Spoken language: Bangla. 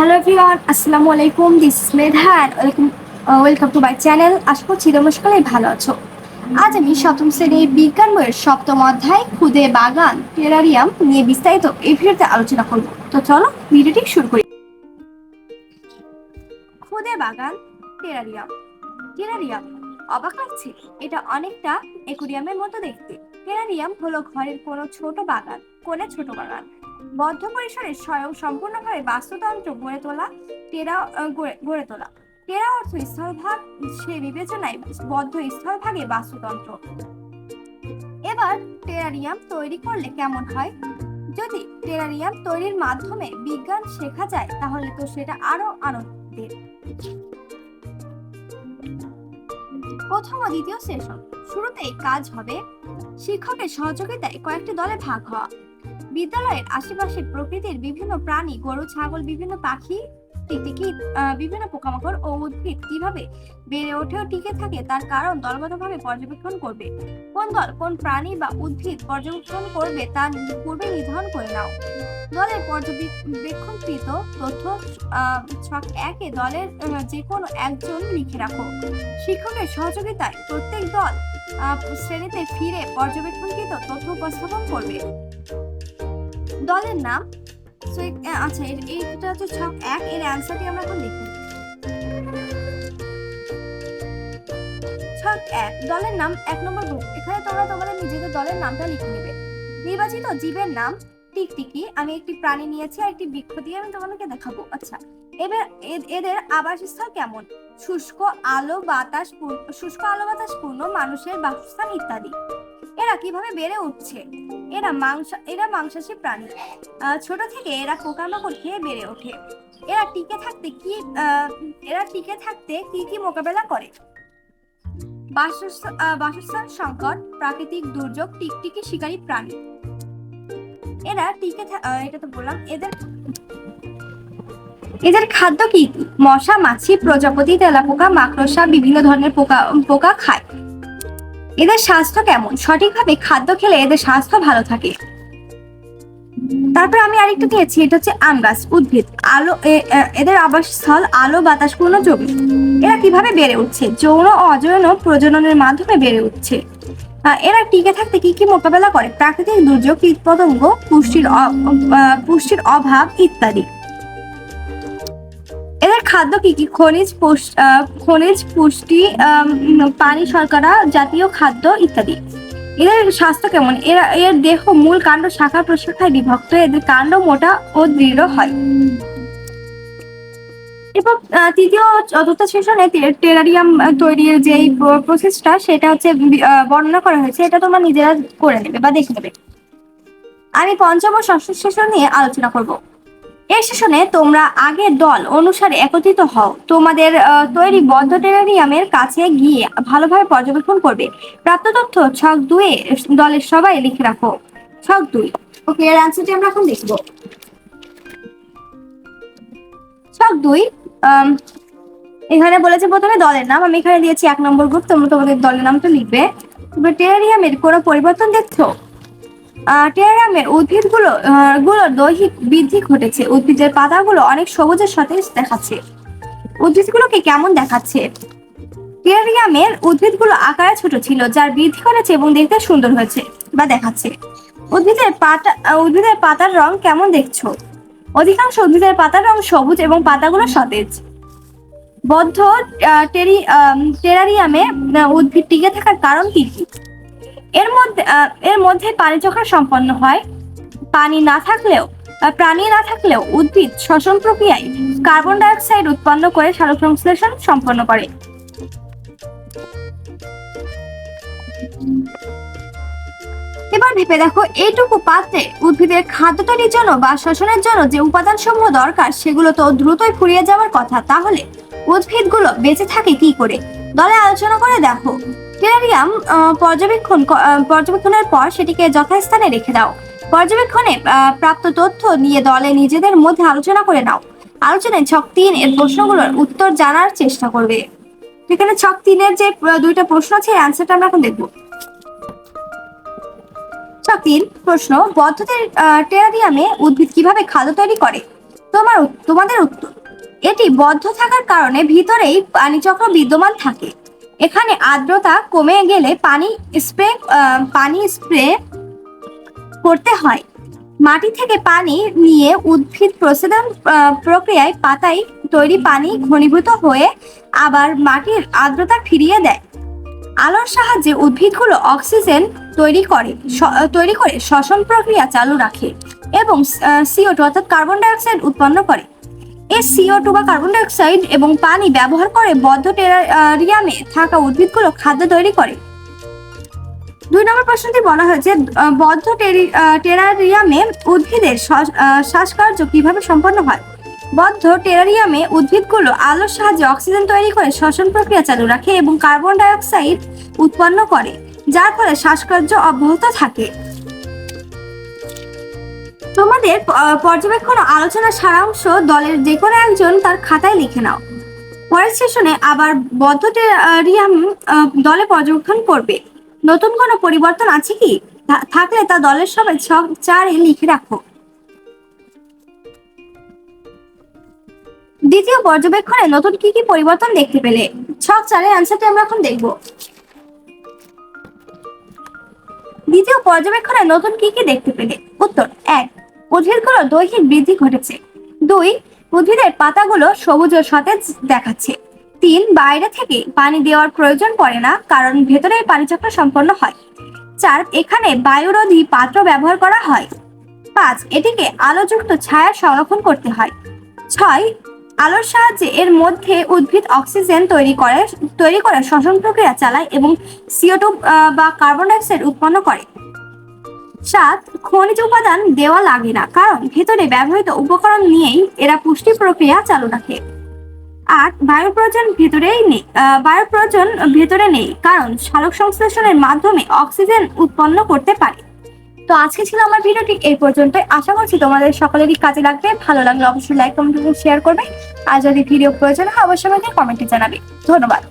হ্যালো এভরিওয়ান আসসালামু আলাইকুম this Medha and welcome welcome to my channel আশা করছি তোমরা সকলেই ভালো আছো। আজ আমি সপ্তম শ্রেণির বিজ্ঞান বইয়ের সপ্তম অধ্যায়, খুদে বাগান টেরারিয়াম নিয়ে বিস্তারিত এই ভিডিওতে আলোচনা করব। তো চলো, ভিডিওটি শুরু করি। খুদে বাগান টেরারিয়াম টেরারিয়াম অবাক লাগছে, এটা অনেকটা একুরিয়ামের মতো দেখতে। টেরারিয়াম হলো ঘরের কোনো ছোট বাগান কোনে ছোট বাগান। বদ্ধ পরিসরে স্বয়ং সম্পূর্ণভাবে বাস্তুতন্ত্র গড়ে তোলা টেরা গড়ে- তোলা। টেরা অর্থ স্থলভাগ, সে বিবেচনায় বদ্ধ স্থলভাগে বাস্তুতন্ত্র। এবার টেরারিয়াম তৈরি করলে কেমন হয়? যদি টেরারিয়াম তৈরির মাধ্যমে বিজ্ঞান শেখা যায়, তাহলে তো সেটা আরও আনন্দের। প্রথম ও দ্বিতীয় সেশন। শুরুতেই কাজ হবে শিক্ষকের সহযোগিতায় কয়েকটি দলে ভাগ হওয়া। বিদ্যালয়ের আশেপাশে প্রকৃতির বিভিন্ন প্রাণী, গরু, ছাগল, বিভিন্ন পাখি, টিকটিকি বিভিন্ন পোকামাকড় ও উদ্ভিদ কীভাবে বেড়ে ওঠে ও টিকে থাকে তার কারণ দলগতভাবে পর্যবেক্ষণ করবে। কোন দল, কোন প্রাণী বা উদ্ভিদ পর্যবেক্ষণ করবে তা পূর্বে নির্ধারণ করে নাও। দলের পর্যবেক্ষণকৃত তথ্য ছক একে দলের যে কোনো একজন লিখে রাখো। শিক্ষকের সহযোগিতায় প্রত্যেক দল শ্রেণীতে ফিরে পর্যবেক্ষণকৃত তথ্য উপস্থাপন করবে। দলের নাম? আ- আচ্ছা এইটা হচ্ছে ছক এক, এর অ্যান্সারটি আমরা এখন দেখি। ছক এক, দলের নাম এক নম্বর গ্রুপ। এখানে তোমরা তোমাদের নিজেদের দলের নামটা লিখে নেবে। নির্বাচিত জীবের নাম টিকটিকি। আমি একটি প্রাণী নিয়েছি আর একটি বৃক্ষ দিয়ে আমি তোমাদেরকে দেখাবো। আচ্ছা এবার এদের আবাসস্থল কেমন? শুষ্ক, আলো, বাতাস শুষ্ক, আলো, বাতাস, পূর্ণ, মানুষের বাসস্থান ইত্যাদি। এরা কীভাবে বেড়ে উঠছে? এরা মাংস, এরা মাংসাশী প্রাণী। ছোট থেকে এরা পোকামাকড় খেয়ে বেড়ে ওঠে। এরা টিকে থাকতে কি এরা টিকে থাকতে কি কি মোকাবেলা করে? বাসস্থ- বাসস্থান সংকট, প্রাকৃতিক দুর্যোগ, টিকটিকি শিকারী প্রাণী। এরা টিকে এটা তো বললাম, এদের এদের খাদ্য কি কি? মশা, মাছি, প্রজাপতি, তেলাপোকা, মাকড়সা, বিভিন্ন ধরনের পোকা পোকা খায়। এদের স্বাস্থ্য কেমন? সঠিকভাবে খাদ্য খেলে এদের স্বাস্থ্য ভালো থাকে। তারপর আমি আরেকটা দিয়েছি এটা হচ্ছে আম গাছ, উদ্ভিদ। আলো এদের আবাসস্থল আলো, বাতাসপূর্ণ জমি। এরা কীভাবে বেড়ে উঠছে? যৌন ও অযৌন প্রজননের মাধ্যমে বেড়ে উঠছে। এরা টিকে থাকতে কি কি মোকাবেলা করে? প্রাকৃতিক দুর্যোগ, কীটপতঙ্গ, পুষ্টির পুষ্টির অভাব ইত্যাদি। খাদ্য কি কি? খনিজ খনিজ পুষ্টি পানি শর্করা জাতীয় খাদ্য ইত্যাদি। এদের স্বাস্থ্য কেমন? এরা, এর দেহ মূল কাণ্ড শাখা প্রশাখায় বিভক্ত। এদের কাণ্ড মোটা ও দৃঢ় হয়। এবং তৃতীয় চতুর্থ সেশনে টেরারিয়াম তৈরির যে প্রসেসটা, সেটা হচ্ছে বর্ণনা করা হয়েছে। এটা তোমরা নিজেরা করে নেবে বা দেখে নেবে। আমি পঞ্চম ও ষষ্ঠ সেশন নিয়ে আলোচনা করব। এই সেশনে তোমরা আগের দল অনুসারে একত্রিত হও। তোমাদের তৈরি বদ্ধ টেরারিয়ামের কাছে গিয়ে ভালোভাবে পর্যবেক্ষণ করবে। প্রাপ্ত তথ্য ছক দুয়ে দলের সবাই লিখে রাখো। ছক দুই। ওকে, এর অ্যান্সারটি আমরা এখন দেখব। ছক দুই এখানে বলেছে প্রথমে দলের নাম। আমি এখানে দিয়েছি এক নম্বর গ্রুপ তোমরা তোমাদের দলের নামটা লিখবে। তবে টেরারিয়ামের কোনো পরিবর্তন দেখছ? আহ, টেরারিয়ামের উদ্ভিদগুলো গুলোর দৈহিক বৃদ্ধি ঘটেছে। উদ্ভিদের পাতাগুলো অনেক সবুজের সাথে দেখাচ্ছে। উদ্ভিদগুলোকে কেমন দেখাচ্ছে? টেরারিয়ামের উদ্ভিদগুলো আকারে ছোট ছিল যার বৃদ্ধি করেছে এবং দেখতে সুন্দর হয়েছে বা দেখাচ্ছে। উদ্ভিদের পাতা উদ্ভিদের পাতার রং কেমন দেখছ? অধিকাংশ উদ্ভিদের পাতার রং সবুজ এবং পাতাগুলো সতেজ। বদ্ধ টেরি টেরারিয়ামে উদ্ভিদ টিকে থাকার কারণ কি কি? এর মধ্যে এর মধ্যে পানি যখন সম্পন্ন হয়। পানি না থাকলেও প্রাণী না থাকলেও উদ্ভিদ শ্বসন প্রক্রিয়ায় কার্বন ডাইঅক্সাইড উৎপন্ন করে সালোক সংশ্লেষণ সম্পন্ন করে। এবার ভেবে দেখো, এইটুকু পাত্রে উদ্ভিদের খাদ্য তৈরির জন্য বা শ্বসনের জন্য যে উপাদান সমূহ দরকার, সেগুলো তো দ্রুতই ফুরিয়ে যাওয়ার কথা। তাহলে উদ্ভিদগুলো বেঁচে থাকে কি করে? দলে আলোচনা করে দেখো। টেরারিয়াম পর্যবেক্ষণ পর্যবেক্ষণের পর সেটিকে যথাস্থানে রেখে দাও। পর্যবেক্ষণে প্রাপ্ত তথ্য নিয়ে দলে নিজেদের মধ্যে আলোচনা করে নাও। আলোচনায় ছক তিন এর প্রশ্নগুলোর উত্তর জানার চেষ্টা করবে। এখানে ছক তিনের যে দুইটা প্রশ্ন আছে অ্যান্সারটা আমরা এখন দেখব। ছক তিন, প্রশ্ন, বদ্ধদের টেরারিয়ামে উদ্ভিদ কীভাবে খাদ্য তৈরি করে? তোমার তোমাদের উত্তর এটি বদ্ধ থাকার কারণে ভিতরেই পানিচক্র বিদ্যমান থাকে। এখানে আর্দ্রতা কমে গেলে পানি স্প্রে পানি স্প্রে করতে হয়। মাটি থেকে পানি নিয়ে উদ্ভিদ প্রসেদন প্রক্রিয়ায় পাতায় তৈরি পানি ঘনীভূত হয়ে আবার মাটির আর্দ্রতা ফিরিয়ে দেয়। আলোর সাহায্যে উদ্ভিদগুলো অক্সিজেন তৈরি করে তৈরি করে শ্বসন প্রক্রিয়া চালু রাখে এবং সিও অর্থাৎ কার্বন ডাইঅক্সাইড উৎপন্ন করে। এই সিও টু বা কার্বন ডাইঅক্সাইড এবং পানি ব্যবহার করে বদ্ধ টেরারিয়ামে থাকা উদ্ভিদগুলো খাদ্য তৈরি করে। দুই নম্বর প্রশ্নটি বলা হয়েছে বদ্ধ টেরি- টেরারিয়ামে উদ্ভিদের শ্বাসকার্য কীভাবে সম্পন্ন হয়? বদ্ধ টেরারিয়ামে উদ্ভিদগুলো আলোর সাহায্যে অক্সিজেন তৈরি করে শ্বসন প্রক্রিয়া চালু রাখে এবং কার্বন ডাইঅক্সাইড উৎপন্ন করে, যার ফলে শ্বাসকার্য অব্যাহত থাকে। তোমাদের পর্যবেক্ষণ ও আলোচনার সারাংশ দলের যে কোনো একজন তার খাতায় লিখে নাও। পরের সেশনে আবার বদ্ধ টেরারিয়াম দলে পর্যবেক্ষণ করবে। নতুন কোনো পরিবর্তন আছে কি? থাকলে তা দলের সবাই ছক চারে লিখে রাখো। দ্বিতীয় পর্যবেক্ষণে নতুন কি কি পরিবর্তন দেখতে পেলে? ছক চারের অ্যান্সারটি আমরা এখন দেখব। দ্বিতীয় পর্যবেক্ষণে নতুন কি কি দেখতে পেলে? দৈহিক বৃদ্ধি ঘটেছে। দুই, উদ্ভিদের পাতাগুলো সবুজ ও সতেজ দেখাচ্ছে। তিন, বাইরে থেকে পানি দেওয়ার প্রয়োজন পড়ে না, কারণ ভেতরেই পানিচক্র সম্পন্ন হয়। চার, এখানে বায়ুরোধী পাত্র ব্যবহার করা হয়। পাঁচ, এটিকে আলোযুক্ত ছায়া সংরক্ষণ করতে হয়। ছয়, আলোর সাহায্যে এর মধ্যে উদ্ভিদ অক্সিজেন তৈরি করে তৈরি করে শ্বসন প্রক্রিয়া চালায় এবং সিও টু বা কার্বন ডাইঅক্সাইড উৎপন্ন করে। সাত খনিজ উপাদান দেওয়া লাগে না, কারণ ভেতরে ব্যবহৃত উপকরণ নিয়েই এরা পুষ্টি প্রক্রিয়া চালু রাখে। আট বায়ু প্রয়োজন ভেতরেই নেই বায়ু প্রয়োজন ভেতরে নেই, কারণ সালোক সংশ্লেষণের মাধ্যমে অক্সিজেন উৎপন্ন করতে পারে। তো আজকে ছিল আমার ভিডিওটি, এই পর্যন্ত আশা করছি তোমাদের সকলেরই কাজে লাগবে, ভালো লাগলে অবশ্যই লাইক কমেন্ট শেয়ার করবে। আর যদি ভিডিও প্রয়োজন হয়, অবশ্যই আমাকে কমেন্টে জানাবে। ধন্যবাদ।